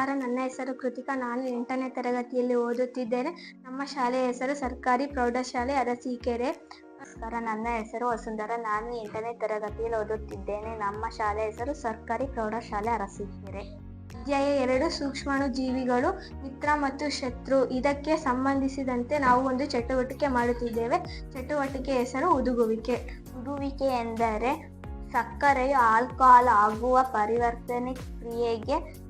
ನಮಸ್ಕಾರ ನನ್ನ ಹೆಸರು ಕೃತಿಕಾ. ನಾನು ಎಂಟನೇ ತರಗತಿಯಲ್ಲಿ ಓದುತ್ತಿದ್ದೇನೆ. ನಮ್ಮ ಶಾಲೆಯ ಹೆಸರು ಸರ್ಕಾರಿ ಪ್ರೌಢಶಾಲೆ ಅರಸೀಕೆರೆ. ನಮಸ್ಕಾರ, ನನ್ನ ಹೆಸರು ವಸುಂಧರ. ನಾನು ಎಂಟನೇ ತರಗತಿಯಲ್ಲಿ ಓದುತ್ತಿದ್ದೇನೆ. ನಮ್ಮ ಶಾಲೆಯ ಹೆಸರು ಸರ್ಕಾರಿ ಪ್ರೌಢಶಾಲೆ ಅರಸೀಕೆರೆ. ಅಧ್ಯಾಯ ಎರಡು ಸೂಕ್ಷ್ಮಾಣು ಜೀವಿಗಳು ಮಿತ್ರ ಮತ್ತು ಶತ್ರು. ಇದಕ್ಕೆ ಸಂಬಂಧಿಸಿದಂತೆ ನಾವು ಒಂದು ಚಟುವಟಿಕೆ ಮಾಡುತ್ತಿದ್ದೇವೆ. ಚಟುವಟಿಕೆ ಹೆಸರು ಉದುಗುವಿಕೆ ಉದುಗುವಿಕೆ ಎಂದರೆ ಸಕ್ಕರೆಯು ಆಲ್ಕೋಹಾಲ್ ಆಗುವ ಪರಿವರ್ತನೆ ಕ್ರಿಯೆಗೆ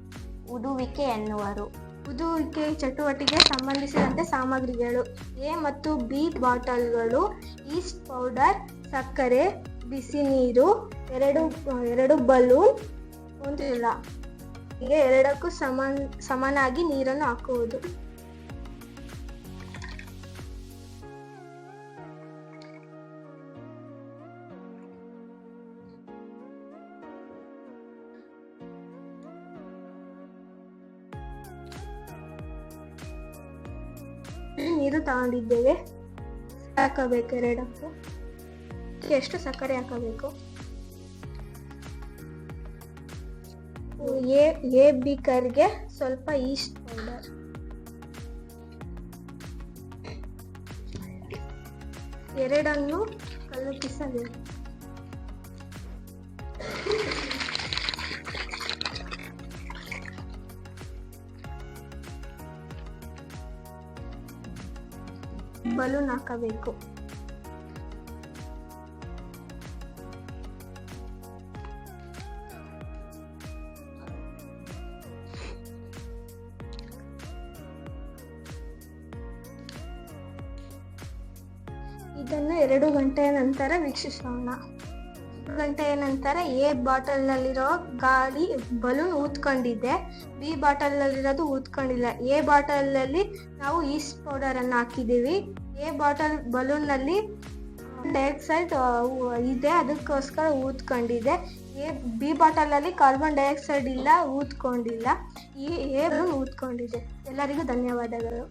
ಉದುವಿಕೆ ಎನ್ನುವರು. ಉದುವಿಕೆ ಚಟುವಟಿಕೆ ಸಂಬಂಧಿಸಿದಂತೆ ಸಾಮಗ್ರಿಗಳು. ಎ ಮತ್ತು ಬಿ ಬಾಟಲ್ಗಳು, ಈಸ್ಟ್ ಪೌಡರ್, ಸಕ್ಕರೆ, ಬಿಸಿ ನೀರು, ಎರಡು ಎರಡು ಬಲೂನ್, ಒಂದು ಇಲ್ಲ. ಹೀಗೆ ಎರಡಕ್ಕೂ ಸಮಾನ, ಸಮನಾಗಿ ನೀರನ್ನು ಹಾಕುವುದು. ನೀರು ತಗೊಂಡಿದ್ದೇವೆ. ಹಾಕಬೇಕು ಎರಡಕ್ಕೂ. ಎಷ್ಟು ಸಕ್ಕರೆ ಹಾಕಬೇಕು? ಎ ಎ ಸ್ವಲ್ಪ ಈಸ್ಟ್ ಪೌಡರ್. ಎರಡನ್ನು ಕಲಕಿಸಬೇಕು ಬಲೂನ್ ಹಾಕಬೇಕು ಇದನ್ನು ಎರಡು ಗಂಟೆಯ ನಂತರ ವೀಕ್ಷಿಸೋಣ. ಎರಡು ಗಂಟೆಯ ನಂತರ ಎ ಬಾಟಲ್ನಲ್ಲಿರೋ ಗಾಳಿ ಬಲೂನ್ ಊದ್ಕೊಂಡಿದೆ. ಬಿ ಬಾಟಲ್ನಲ್ಲಿರೋದು ಊದ್ಕೊಂಡಿಲ್ಲ. ಎ ಬಾಟಲ್ನಲ್ಲಿ ನಾವು ಈಸ್ಟ್ ಪೌಡರ್ ಅನ್ನು ಹಾಕಿದ್ದೀವಿ. ಎ ಬಾಟಲ್ ಬಲೂನ್ನಲ್ಲಿ ಡೈಆಕ್ಸೈಡ್ ಇದೆ. ಅದಕ್ಕೋಸ್ಕರ ಊದ್ಕೊಂಡಿದೆ. ಎ ಬಿ ಬಾಟಲಲ್ಲಿ ಕಾರ್ಬನ್ ಡೈಆಕ್ಸೈಡ್ ಇಲ್ಲ, ಊದ್ಕೊಂಡಿಲ್ಲ. ಈ ಎ ಬಲೂನ್ ಊದ್ಕೊಂಡಿದೆ. ಎಲ್ಲರಿಗೂ ಧನ್ಯವಾದಗಳು.